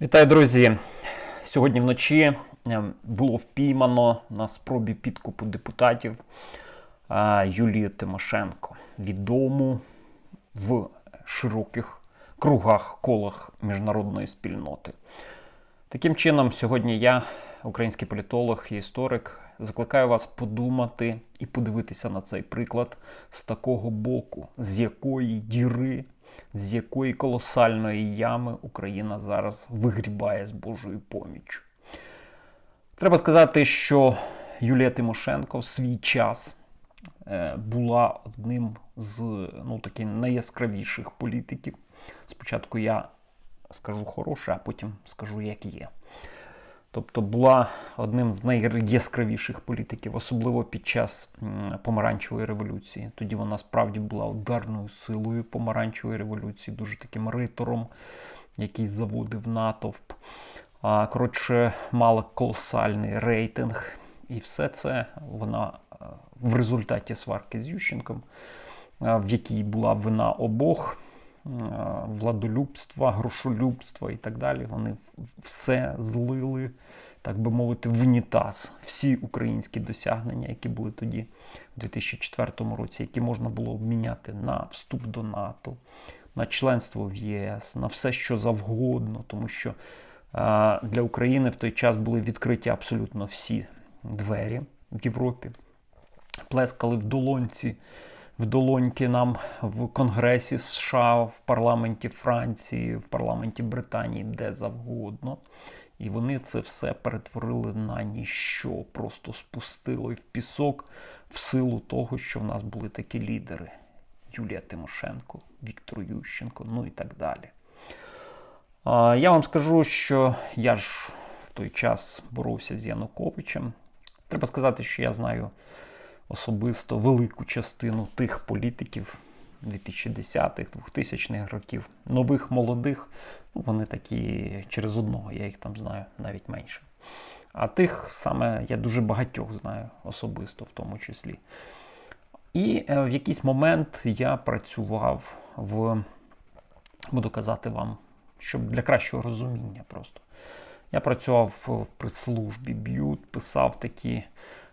Вітаю, друзі! Сьогодні вночі е, було впіймано на спробі підкупу депутатів е, Юлію Тимошенко, відому в широких кругах колах міжнародної спільноти. Таким чином, сьогодні я, український політолог і історик, закликаю вас подумати і подивитися на цей приклад з такого боку, з якої діри, з якої колосальної ями Україна зараз вигрібає з Божою поміччю. Треба сказати, що Юлія Тимошенко в свій час е, була одним з ну, таких найяскравіших політиків. Спочатку я скажу хороше, а потім скажу, як є. Тобто була одним з найяскравіших політиків, особливо під час помаранчевої революції. Тоді вона справді була ударною силою помаранчевої революції, дуже таким ритором, який заводив натовп. Коротше, мала колосальний рейтинг. І все це вона е, в результаті сварки з Ющенком, е, в якій була вина обох владолюбства, грошолюбства і так далі. Вони все злили, так би мовити, в унітаз. Всі українські досягнення, які були тоді, в 2004 році, які можна було обміняти на вступ до НАТО, на членство в ЄС, на все, що завгодно, тому що е, для України в той час були відкриті абсолютно всі двері в Європі. Плескали в долонці, в долоньки нам в Конгресі США, в парламенті Франції, в парламенті Британії, де завгодно. І вони це все перетворили на ніщо, просто спустили в пісок в силу того, що в нас були такі лідери: Юлія Тимошенко, Віктор Ющенко, ну і так далі. Я вам скажу, що я ж в той час боровся з Януковичем. Треба сказати, що я знаю особисто велику частину тих політиків 2010-х, 2000-х років, нових, молодих. Ну, вони такі через одного, я їх там знаю навіть менше. А тих саме я дуже багатьох знаю особисто, в тому числі. І е, в якийсь момент я працював в, буду казати вам, щоб для кращого розуміння просто. Я працював в прес-службі Б'ют, писав такі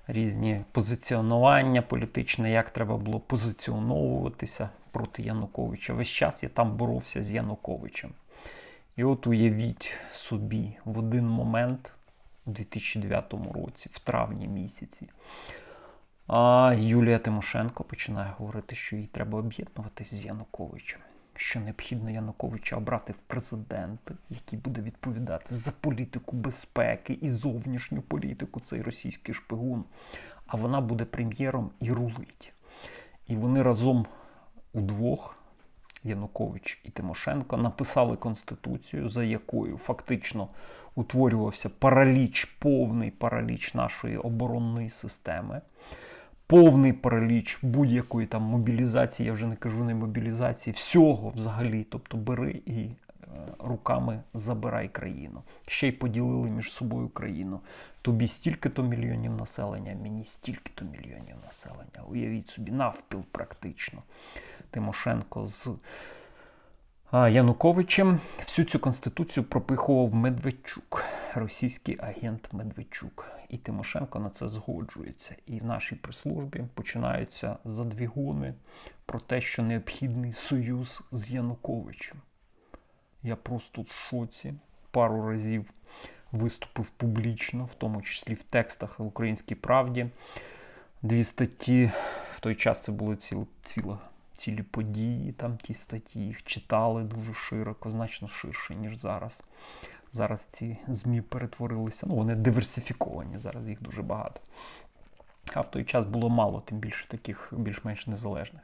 різні позиціонування політичне, як треба було позиціоновуватися проти Януковича. Весь час я там боровся з Януковичем. І от уявіть собі, в один момент, у 2009 році, в травні місяці, а Юлія Тимошенко починає говорити, що їй треба об'єднуватись з Януковичем, що необхідно Януковича обрати в президенти, який буде відповідати за політику безпеки і зовнішню політику, цей російський шпигун. А вона буде прем'єром і рулить. І вони разом удвох, Янукович і Тимошенко, написали конституцію, за якою фактично утворювався параліч, повний параліч нашої оборонної системи повний параліч будь-якої там мобілізації, я вже не кажу не мобілізації, всього взагалі. Тобто бери і е, руками забирай країну. Ще й поділили між собою країну. Тобі стільки-то мільйонів населення, мені стільки-то мільйонів населення. Уявіть собі, навпіл практично. Тимошенко з Януковичем всю цю конституцію пропихував Медведчук, російський агент Медведчук. І Тимошенко на це згоджується. І в нашій прес-службі починаються задвігуни про те, що необхідний союз з Януковичем. Я просто в шоці. Пару разів виступив публічно, в тому числі в текстах в Українській правді. Дві статті. В той час це були ціл, ціла, цілі події, там ті статті, їх читали дуже широко, значно ширше, ніж зараз. Зараз ці ЗМІ перетворилися, ну вони диверсифіковані, зараз їх дуже багато. А в той час було мало, тим більше таких більш-менш незалежних.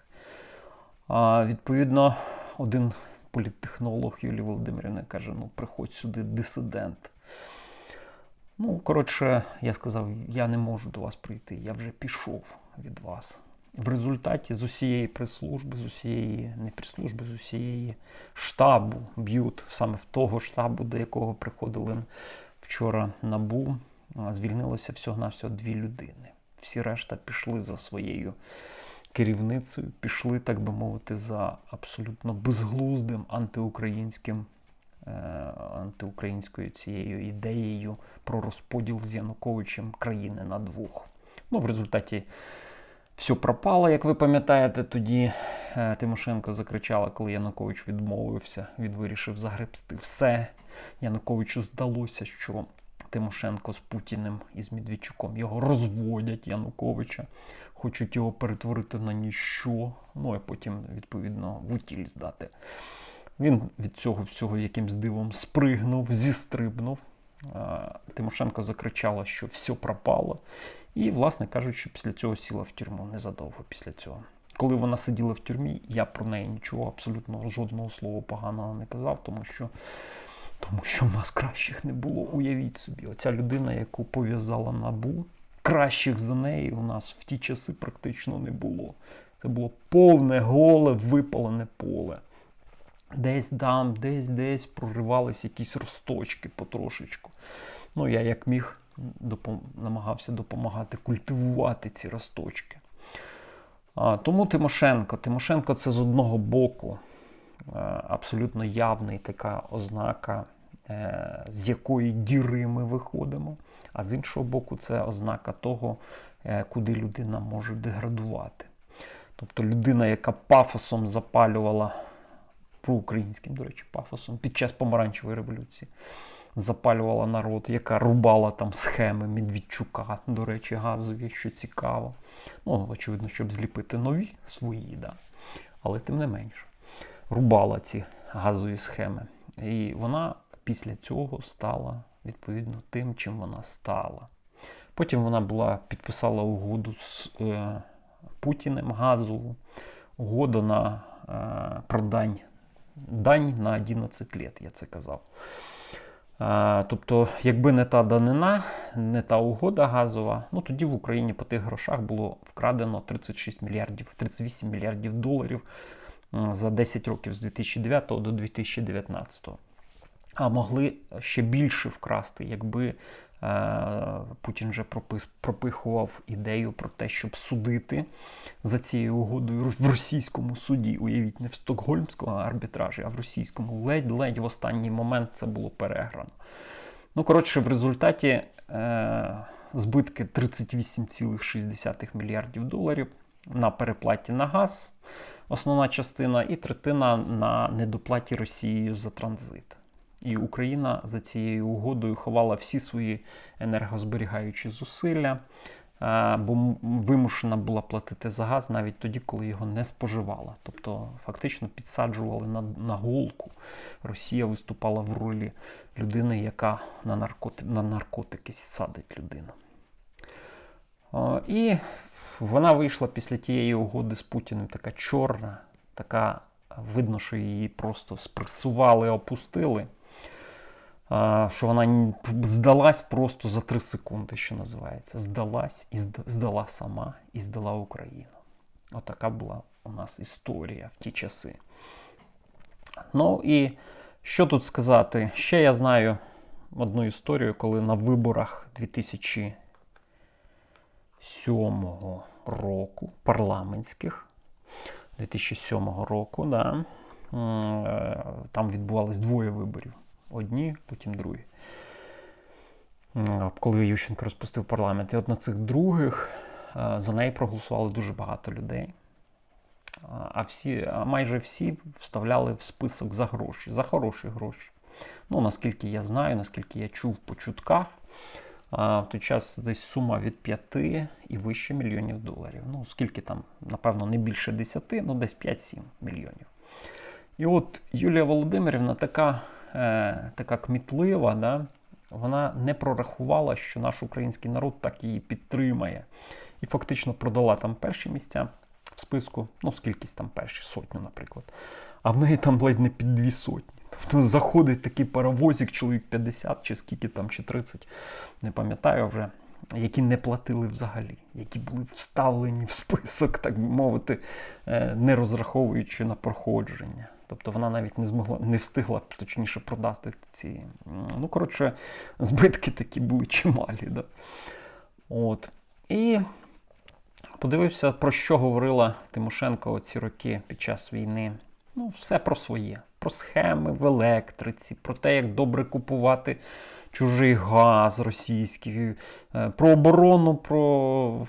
А, відповідно, один політтехнолог Юлії Володимирівна каже: ну, приходь сюди, дисидент. Ну, коротше, я сказав, я не можу до вас прийти, я вже пішов від вас. В результаті з усієї прес-служби, з усієї не прес-служби, з усієї штабу б'ють, саме в того штабу, до якого приходили вчора набу, звільнилося всього-навсього дві людини. Всі решта пішли за своєю керівницею, пішли, так би мовити, за абсолютно безглуздим антиукраїнським, е, антиукраїнською цією ідеєю про розподіл з Януковичем країни на двох. Ну, в результаті все пропало, як ви пам'ятаєте, тоді е, Тимошенко закричала, коли Янукович відмовився, він вирішив загребсти все. Януковичу здалося, що Тимошенко з Путіним і з Медведчуком його розводять Януковича, хочуть його перетворити на ніщо, ну і потім, відповідно, в утіль здати. Він від цього всього якимсь дивом спригнув, зістрибнув. Тимошенко закричала, що все пропало. І, власне кажучи, після цього сіла в тюрму незадовго після цього. Коли вона сиділа в тюрмі, я про неї нічого, абсолютно жодного слова поганого не казав, тому що, тому що в нас кращих не було. Уявіть собі, оця людина, яку пов'язала набу, кращих за неї у нас в ті часи практично не було. Це було повне, голе, випалене поле. Десь там, десь десь проривались якісь росточки потрошечку. Ну, я як міг допом... намагався допомагати культивувати ці росточки. А, тому Тимошенко. Тимошенко це з одного боку е, абсолютно явний така ознака, е, з якої діри ми виходимо. А з іншого боку, це ознака того, е, куди людина може деградувати. Тобто людина, яка пафосом запалювала проукраїнським, до речі, пафосом під час помаранчевої революції. Запалювала народ, яка рубала там схеми Медведчука, до речі, газові, що цікаво. Ну, очевидно, щоб зліпити нові свої, да. але тим не менше, рубала ці газові схеми. І вона після цього стала відповідно тим, чим вона стала. Потім вона була підписала угоду з е, Путіним газову, угоду на е, продань дань на 11 літ, я це казав. Тобто, якби не та данина, не та угода газова, ну тоді в Україні по тих грошах було вкрадено 36 мільярдів, 38 мільярдів доларів за 10 років з 2009 до 2019. А могли ще більше вкрасти, якби Путін вже пропис, пропихував ідею про те, щоб судити за цією угодою в російському суді. Уявіть, не в стокгольмському арбітражі, а в російському. Ледь-ледь в останній момент це було переграно. Ну, коротше, в результаті е, збитки 38,6 мільярдів доларів на переплаті на газ, основна частина, і третина на недоплаті Росією за транзит. І Україна за цією угодою ховала всі свої енергозберігаючі зусилля, е, бо вимушена була платити за газ навіть тоді, коли його не споживала. Тобто фактично підсаджували на, на голку. Росія виступала в ролі людини, яка на, наркоти, на наркотики садить людину. І вона вийшла після тієї угоди з Путіним така чорна, така видно, що її просто спресували, опустили. Що вона здалась просто за 3 секунди, що називається. Здалась і здала сама, і здала Україну. Отака була у нас історія в ті часи. Ну і що тут сказати? Ще я знаю одну історію, коли на виборах 2007 року, парламентських, 2007 року, да, е, там відбувалось двоє виборів. Одні, потім другі. Коли Ющенко розпустив парламент. І от на цих других е, за неї проголосували дуже багато людей. А- всі, а майже всі вставляли в список за гроші, за хороші гроші. Ну, наскільки я знаю, наскільки я чув по чутках, в той час десь сума від 5 і вище мільйонів доларів. Ну, скільки там, напевно, не більше 10, ну десь 5-7 мільйонів. І от Юлія Володимирівна така, е, така кмітлива, да? вона не прорахувала, що наш український народ так її підтримає. І фактично продала там перші місця в списку, ну скількись там перші, сотню, наприклад. А в неї там ледь не під дві сотні. Тобто заходить такий паровозик, чоловік 50 чи скільки там, чи 30, не пам'ятаю вже, які не платили взагалі, які були вставлені в список, так би мовити, е, не розраховуючи на проходження. Тобто вона навіть не змогла, не встигла точніше продати ці. Ну, коротше, збитки такі були чималі. Да? От. І подивився, про що говорила Тимошенко ці роки під час війни. Ну, все про своє. про схеми в електриці, про те, як добре купувати чужий газ російський, е, про оборону, про,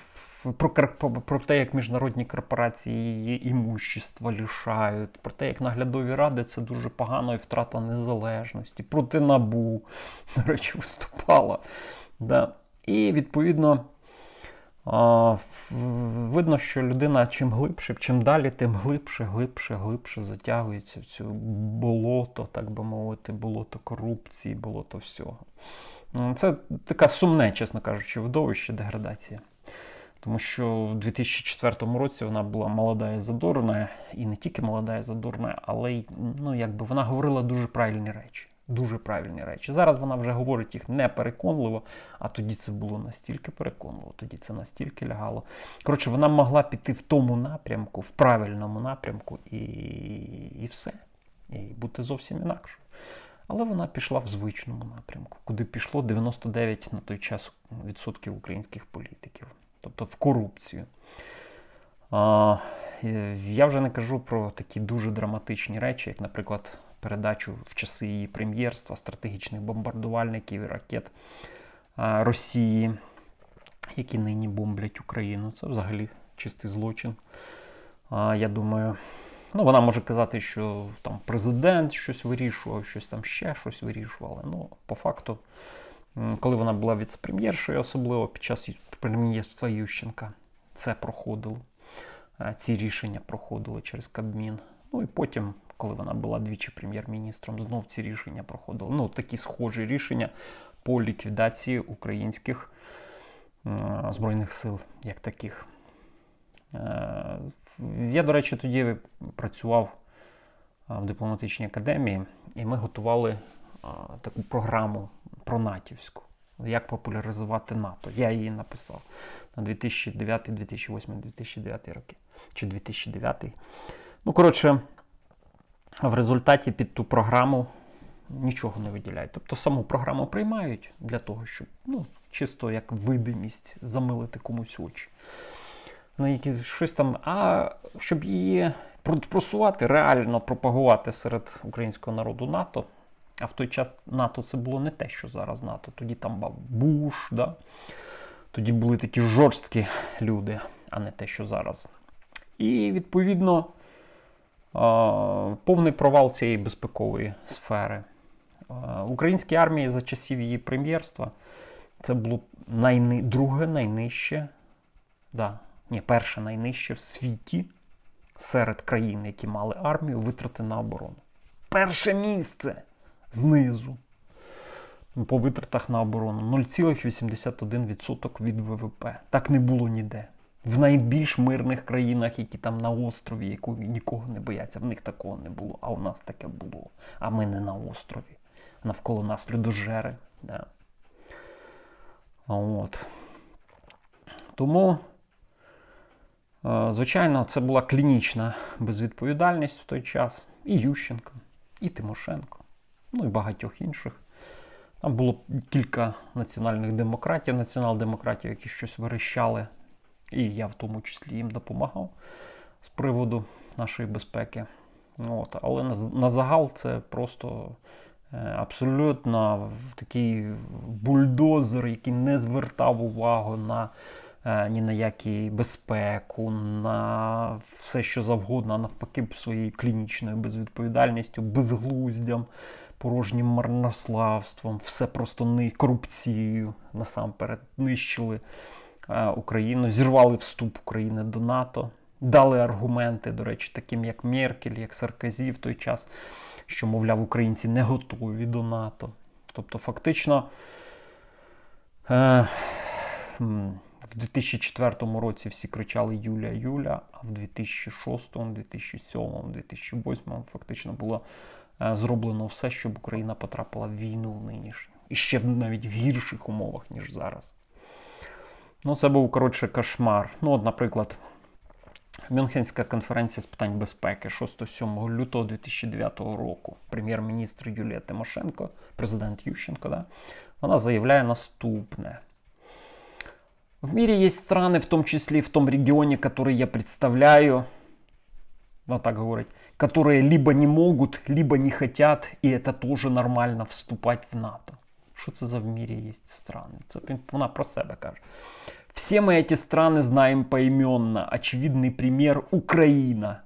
про, про, те, як міжнародні корпорації її імущества лишають, про те, як наглядові ради це дуже погано і втрата незалежності, проти набу, до речі, виступала. Да. І відповідно. Видно, що людина чим глибше, чим далі, тим глибше, глибше, глибше затягується в цю болото, так би мовити, болото корупції, болото всього. Це таке сумне, чесно кажучи, видовище, деградація. Тому що в 2004 році вона була молода і задорна, і не тільки молода і задорна, але й ну, якби вона говорила дуже правильні речі. Дуже правильні речі. Зараз вона вже говорить їх непереконливо, а тоді це було настільки переконливо, тоді це настільки лягало. Коротше, вона могла піти в тому напрямку, в правильному напрямку, і, і все. І бути зовсім інакшою. Але вона пішла в звичному напрямку, куди пішло 99 на той час відсотків українських політиків, тобто в корупцію. Е, я вже не кажу про такі дуже драматичні речі, як, наприклад, передачу в часи її прем'єрства стратегічних бомбардувальників і ракет Росії, які нині бомблять Україну. Це взагалі чистий злочин. Я думаю, ну, вона може казати, що там президент щось вирішував, щось там ще щось вирішував. Але ну, по факту, коли вона була віце-прем'єршою, особливо під час прем'єрства Ющенка, це проходило. Е, Ці рішення проходили через Кабмін. Ну і потім, коли вона була двічі прем'єр-міністром, знов ці рішення проходили. Ну, такі схожі рішення по ліквідації українських е, збройних сил, як таких. Е, Я, до речі, тоді працював в дипломатичній академії, і ми готували таку програму про натівську. Як популяризувати НАТО. Я її написав на 2009, 2008, 2009 роки. Чи 2009. Ну, коротше, в результаті під ту програму нічого не виділяють. Тобто саму програму приймають для того, щоб ну, чисто як видимість замилити комусь очі. На які щось там, а щоб її просувати, реально пропагувати серед українського народу НАТО. А в той час НАТО це було не те, що зараз НАТО. Тоді там був Буш, да? тоді були такі жорсткі люди, а не те, що зараз. І відповідно повний провал цієї безпекової сфери. Українській армії за часів її прем'єрства це було найни... друге найнижче, да, ні, перше найнижче в світі серед країн, які мали армію, витрати на оборону. Перше місце знизу по витратах на оборону 0,81% від ВВП. Так не було ніде. В найбільш мирних країнах, які там на острові, яку нікого не бояться, в них такого не було. А у нас таке було. А ми не на острові. Навколо нас людожери. Да. От. Тому, е, звичайно, це була клінічна безвідповідальність в той час. І Ющенко, і Тимошенко, ну і багатьох інших. Там було кілька національних демократів, націонал-демократів, які щось верещали. І я в тому числі їм допомагав з приводу нашої безпеки. От. Але на, на загал це просто е, абсолютно такий бульдозер, який не звертав увагу на е, ні на які безпеку, на все, що завгодно, а навпаки, своєю клінічною безвідповідальністю, безглуздям, порожнім марнославством, все просто ни корупцією насамперед нищили е, Україну, зірвали вступ України до НАТО, дали аргументи, до речі, таким як Меркель, як Саркозі в той час, що, мовляв, українці не готові до НАТО. Тобто, фактично. Е, в 2004 році всі кричали Юля, Юля, а в 2006, 2007, 2008 фактично було зроблено все, щоб Україна потрапила в війну нинішню. І ще навіть в гірших умовах, ніж зараз. Ну, це був, коротше, кошмар. Ну, от, наприклад, Мюнхенська конференція з питань безпеки 6-7 лютого 2009 року. Прем'єр-міністр Юлія Тимошенко, президент Ющенко, да, вона заявляє наступне. В мире есть страны, в том числе и в том регионе, который я представляю. вона так говорить, которые либо не могут, либо не хотят, и это тоже нормально вступать в НАТО. Що це за в мірі є страни? Це він- вона про себе каже. Все мы эти страны знаем поименно. Очевидный пример Украина.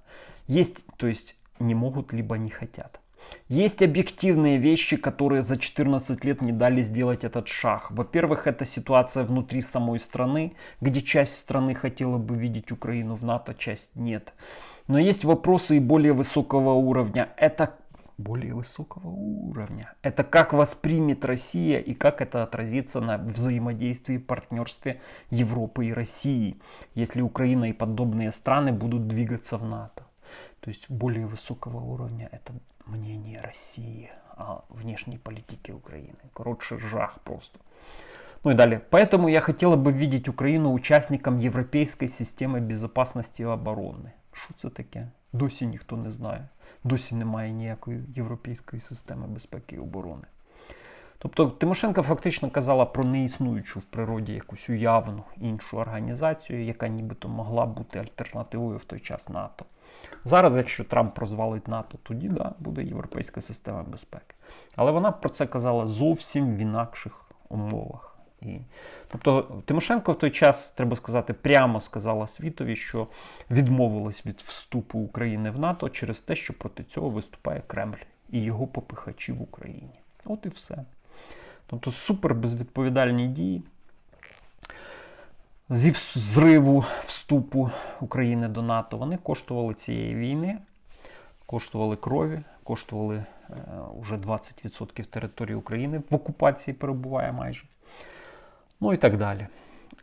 Есть, то есть не могут, либо не хотят. Есть объективные вещи, которые за 14 лет не дали сделать этот шаг. Во-первых, это ситуация внутри самой страны, где часть страны хотела бы видеть Украину в НАТО, часть нет. Но есть вопросы и более высокого уровня. Это более высокого уровня. Это как воспримет Россия и как это отразится на взаимодействии и партнерстве Европы и России, если Украина и подобные страны будут двигаться в НАТО. То есть более высокого уровня это мнение России о внешней политике Украины. Короче, жах просто. Ну и далее. Поэтому я хотела бы видеть Украину участником Європейської системи безпечності і оборони. Що це таке? Досі ніхто не знає. Досі немає ніякої європейської системи безпеки і оборони. Тобто Тимошенко фактично казала про неіснуючу в природі якусь уявну іншу організацію, яка нібито могла бути альтернативою в той час НАТО. Зараз, якщо Трамп розвалить НАТО, тоді да, буде європейська система безпеки. Але вона про це казала зовсім в інакших умовах. І, тобто Тимошенко в той час, треба сказати, прямо сказала світові, що відмовилась від вступу України в НАТО через те, що проти цього виступає Кремль і його попихачі в Україні. От і все. Тобто супер безвідповідальні дії зі зриву вступу України до НАТО, вони коштували цієї війни, коштували крові, коштували е, уже 20% території України в окупації перебуває майже. Ну і так далі.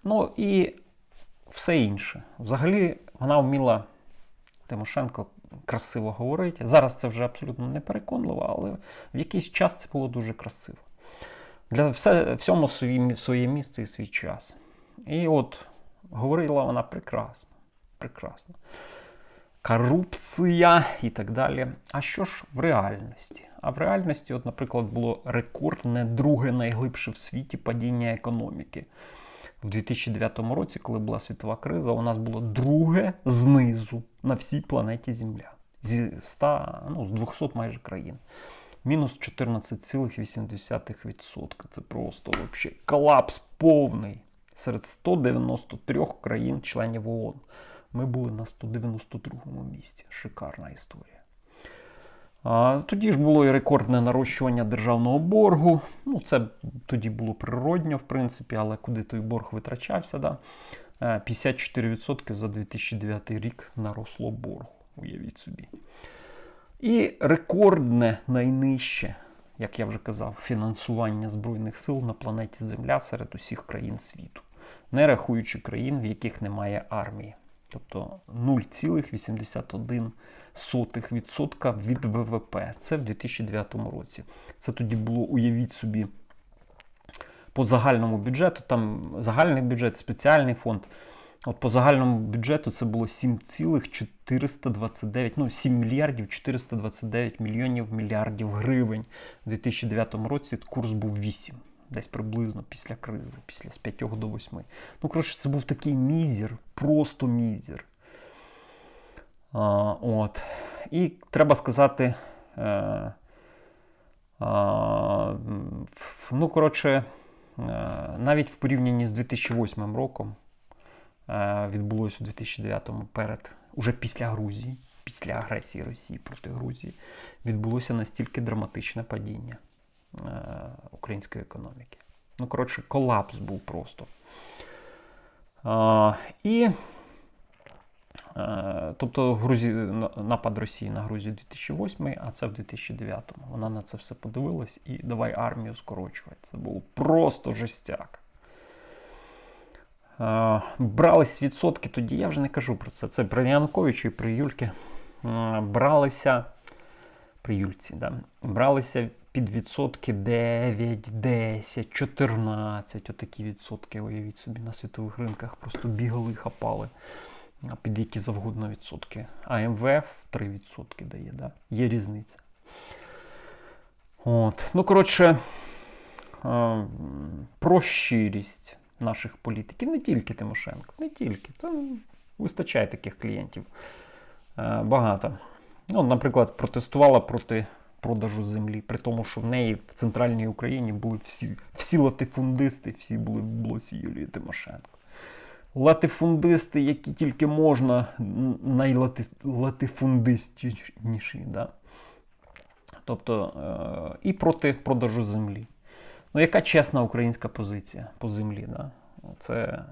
Ну і все інше. Взагалі, вона вміла Тимошенко красиво говорити. Зараз це вже абсолютно не переконливо, але в якийсь час це було дуже красиво. Для все, всьому своє, своє місце і свій час. І от говорила вона прекрасно. Прекрасно. Корупція і так далі. А що ж в реальності? А в реальності, от, наприклад, було рекордне друге найглибше в світі падіння економіки. В 2009 році, коли була світова криза, у нас було друге знизу на всій планеті Земля. Зі 100, ну, з 200 майже країн. Мінус 14,8%. Це просто вообще колапс повний. Серед 193 країн-членів ООН. Ми були на 192 місці. Шикарна історія. Тоді ж було і рекордне нарощування державного боргу. Ну, це тоді було природньо, в принципі, але куди той борг витрачався, да? Е, 54% за 2009 рік наросло боргу. Уявіть собі. І рекордне найнижче, як я вже казав, фінансування Збройних сил на планеті Земля серед усіх країн світу, не рахуючи країн, в яких немає армії. Тобто 0,81% від ВВП. Це в 2009 році. Це тоді було, уявіть собі, по загальному бюджету, там загальний бюджет, спеціальний фонд. От по загальному бюджету це було 7,429, ну 7 мільярдів 429 мільйонів мільярдів гривень. У 2009 році курс був 8, десь приблизно після кризи, після з 5 до 8. Ну, коротше, це був такий мізер, просто мізер. А, от. І треба сказати, е, а, ну, коротше, е, навіть в порівнянні з 2008 роком е, відбулося у 2009-му перед, уже після Грузії, після агресії Росії проти Грузії, відбулося настільки драматичне падіння української економіки. Ну, коротше, колапс був просто. А, і Е, Тобто Грузі... напад Росії на Грузію 2008, а це в 2009. Вона на це все подивилась і давай армію скорочувати. Це було просто жестяк. Е, Брались відсотки тоді, я вже не кажу про це. Це при Януковичу і при Юльки. Е, Бралися при Юльці, да, бралися під відсотки 9, 10, 14. Отакі відсотки, уявіть собі, на світових ринках просто бігали і хапали під які завгодно відсотки. А МВФ 3% дає, да? є різниця. От. Ну, коротше, про щирість наших політиків, не тільки Тимошенко, не тільки. Там вистачає таких клієнтів. Е, Багато. Ну, наприклад, протестувала проти продажу землі, при тому, що в неї в центральній Україні були всі, всі латифундисти, всі були в блоці Юлії Тимошенко. Латифундисти, які тільки можна, найлатифундистіші. Да? Тобто е, і проти продажу землі. Ну, яка чесна українська позиція по землі? Да? Це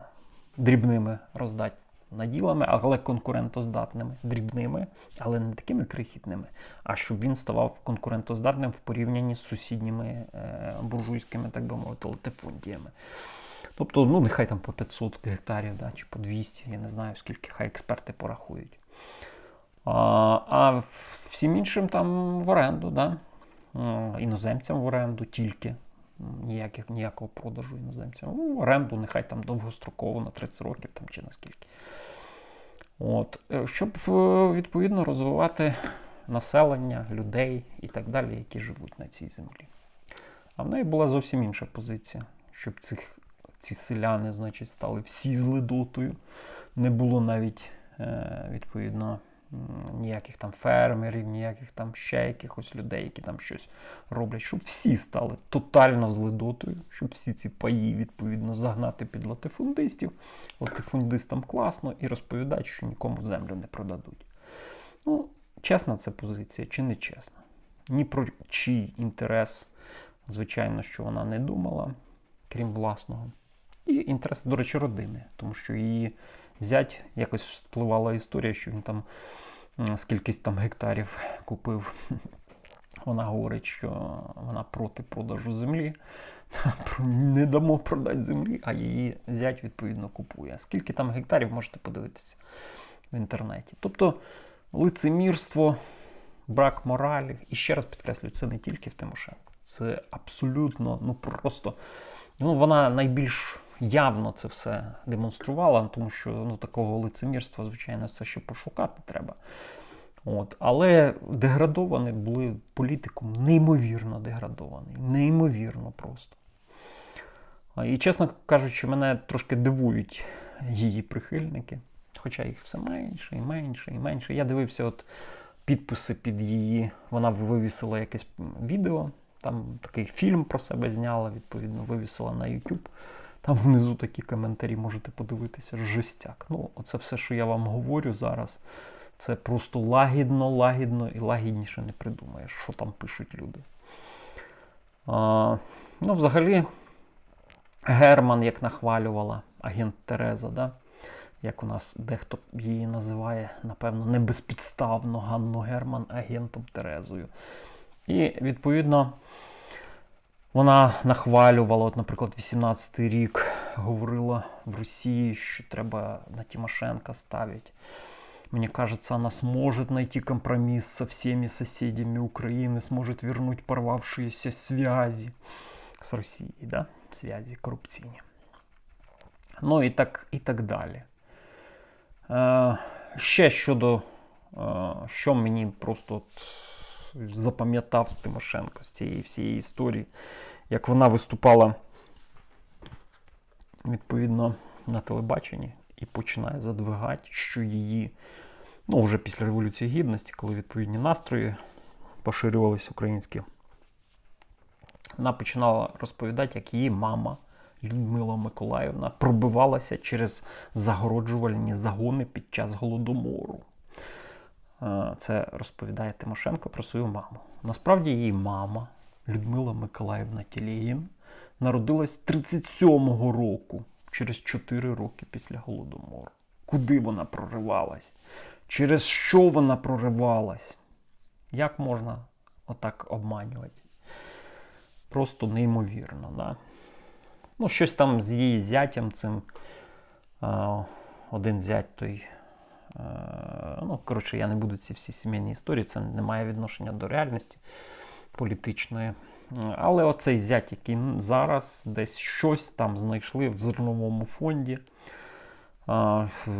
дрібними роздать наділами, але конкурентоздатними, дрібними, але не такими крихітними, а щоб він ставав конкурентоздатним в порівнянні з сусідніми е, буржуйськими, так би мовити, латифундіями. Тобто, ну, нехай там по 500 гектарів да, чи по 200, я не знаю, скільки хай експерти порахують. А, а всім іншим там в оренду, да? Іноземцям в оренду тільки. Ніяких, ніякого продажу іноземцям. Ну, оренду, нехай там довгостроково на 30 років там, чи наскільки. От. Е, Щоб е, відповідно розвивати населення, людей і так далі, які живуть на цій землі. А в неї була зовсім інша позиція, щоб цих, ці селяни, значить, стали всі з ледотою. Не було навіть е, відповідно ніяких там фермерів, ніяких там ще якихось людей, які там щось роблять, щоб всі стали тотально з ледотою, щоб всі ці паї відповідно загнати під латифундистів. Латифундистам класно і розповідають, що нікому землю не продадуть. Ну, чесна це позиція чи не чесна? Ні про чий інтерес, звичайно, що вона не думала, крім власного. І інтерес, до речі, родини, тому що її зять якось впливала історія, що він там скількись там гектарів купив. Вона говорить, що вона проти продажу землі. Не дамо продати землі, а її зять відповідно купує. Скільки там гектарів можете подивитися в інтернеті. Тобто лицемірство, брак моралі. І ще раз підкреслюю, це не тільки в Тимошенко. Це абсолютно, ну просто ну, вона найбільш явно це все демонструвала, тому що ну, такого лицемірства, звичайно, це ще пошукати треба. От. Але деградовані були політиком, неймовірно деградований, неймовірно просто. І, чесно кажучи, мене трошки дивують її прихильники, хоча їх все менше і менше і менше. Я дивився от підписи під її. Вона вивісила якесь відео, там такий фільм про себе зняла, відповідно, вивісила на YouTube. Там внизу такі коментарі можете подивитися. Жестяк. Ну, оце все, що я вам говорю зараз. Це просто лагідно, лагідно і лагідніше не придумаєш, що там пишуть люди. А, ну, взагалі, Герман, як нахвалювала агент Тереза, да? як у нас дехто її називає, напевно, не безпідставно Ганну Герман агентом Терезою. І відповідно. Вона нахвалювала, от, наприклад, 18-й рік говорила в Росії, що треба на Тимошенко ставить. Мне кажется, она сможет найти компромисс со всеми соседями Украины, сможет вернуть порвавшиеся связи с Росією, да? связи корупційні. Ну і так, і так далі. Е, ще щодо, е, що мені просто от запам'ятав з Тимошенко з цієї всієї історії, як вона виступала відповідно на телебаченні і починає задвигати, що її, ну вже після Революції Гідності, коли відповідні настрої поширювалися українські, вона починала розповідати, як її мама Людмила Миколаївна пробивалася через загороджувальні загони під час голодомору. Е, Це розповідає Тимошенко про свою маму. Насправді її мама Людмила Миколаївна Тілєгін народилась 37-го року, через 4 роки після голодомору. Куди вона проривалась? Через що вона проривалась? Як можна отак обманювати? Просто неймовірно, да? Ну, щось там з її зятям цим. е, Один зять той. Ну, коротше, я не буду ці всі сімейні історії, це не має відношення до реальності політичної. Але оцей зять, який зараз десь щось там знайшли в зерновому фонді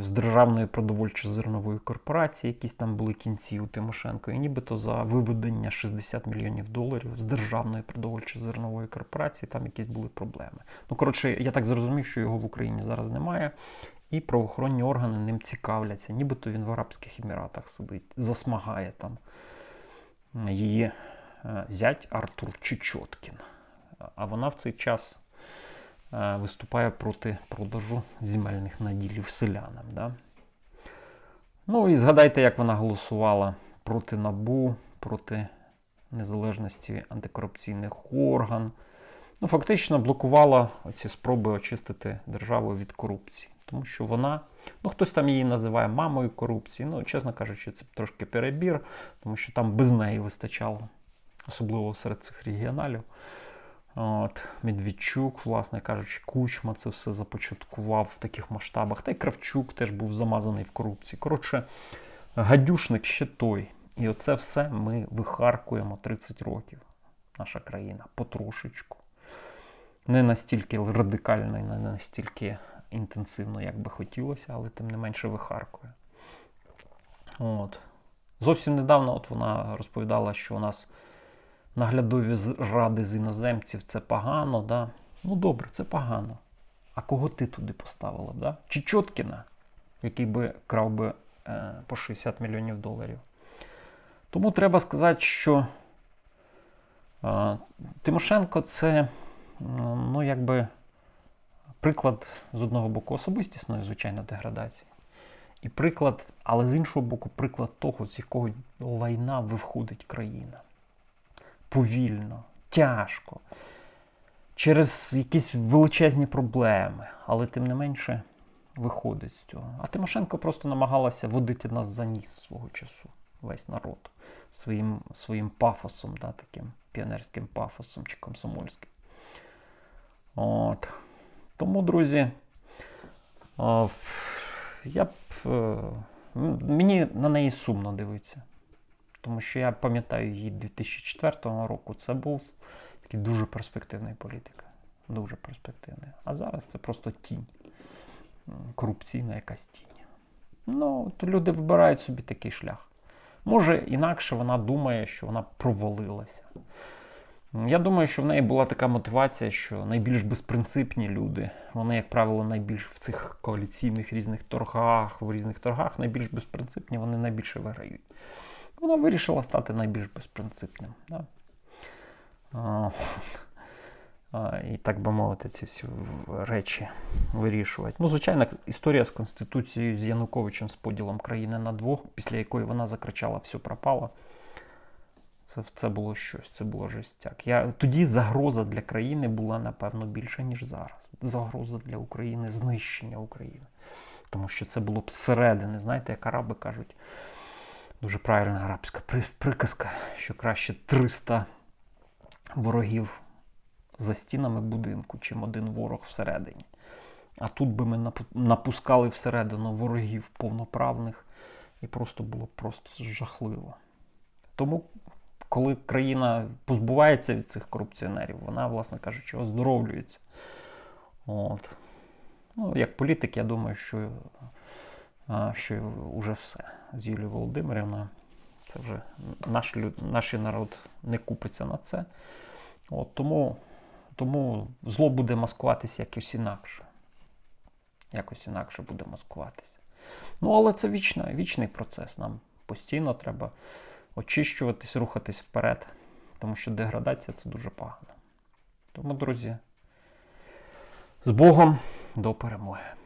з Державної продовольчо-зернової корпорації, якісь там були кінці у Тимошенко, і нібито за виведення 60 мільйонів доларів з Державної продовольчо-зернової корпорації там якісь були проблеми. Ну, коротше, я так зрозумів, що його в Україні зараз немає. І правоохоронні органи ним цікавляться, нібито він в Арабських Еміратах сидить, засмагає там її е, зять Артур Чечоткін. А вона в цей час е, виступає проти продажу земельних наділів селянам. Да? Ну і згадайте, як вона голосувала проти НАБУ, проти незалежності антикорупційних орган. Ну, фактично блокувала оці спроби очистити державу від корупції. Тому що вона, ну хтось там її називає мамою корупції. Ну, чесно кажучи, це трошки перебір, тому що там без неї вистачало, особливо серед цих регіоналів. От, Медведчук, власне кажучи, Кучма це все започаткував в таких масштабах. Та й Кравчук теж був замазаний в корупції. Коротше, гадюшник ще той. І оце все ми вихаркуємо 30 років. Наша країна потрошечку. Не настільки радикально не настільки інтенсивно, як би хотілося, але тим не менше вихаркує. От. Зовсім недавно от вона розповідала, що у нас наглядові ради з іноземців це погано. Да? Ну добре, це погано. А кого ти туди поставила? Да? Чи Чоткіна, який би крав би е, по 60 мільйонів доларів? Тому треба сказати, що е, Тимошенко це ну, якби приклад з одного боку особистісної, звичайно, деградації. І приклад, але з іншого боку, приклад того, з якого лайна виходить країна. Повільно, тяжко, через якісь величезні проблеми, але тим не менше виходить з цього. А Тимошенко просто намагалася водити нас за ніс свого часу, весь народ, своїм, своїм пафосом, да, таким піонерським пафосом чи комсомольським. От. Тому, друзі, я б. е, Мені на неї сумно дивитися. Тому що я пам'ятаю її 2004 року. Це був такий дуже перспективний політик. Дуже перспективний. А зараз це просто тінь. Корупційна якась тінь. Ну, то люди вибирають собі такий шлях. Може, інакше вона думає, що вона провалилася. Я думаю, що в неї була така мотивація, що найбільш безпринципні люди, вони, як правило, найбільш в цих коаліційних різних торгах, в різних торгах найбільш безпринципні, вони найбільше виграють. Вона вирішила стати найбільш безпринципним. Да? І так би мовити, ці всі речі вирішувати. Ну, звичайно, історія з Конституцією, з Януковичем, з поділом країни на двох, після якої вона закричала все пропало. Це, це було щось, це було жестяк. Я, тоді загроза для країни була, напевно, більша, ніж зараз. Загроза для України, знищення України. Тому що це було б зсередини, знаєте, як араби кажуть, дуже правильна арабська приказка, що краще 300 ворогів за стінами будинку, чим один ворог всередині. А тут би ми напускали всередину ворогів повноправних, і просто було просто жахливо. Тому коли країна позбувається від цих корупціонерів, вона, власне кажучи, оздоровлюється. От. Ну, як політик, я думаю, що, що вже все з Юлією Володимирівною. Це вже наш, наш народ не купиться на це. От, тому, тому зло буде маскуватися якось інакше. Якось інакше буде маскуватися. Ну, але це вічна, вічний процес. Нам постійно треба очищуватись, рухатись вперед, тому що деградація це дуже погано. Тому, друзі, з Богом до перемоги!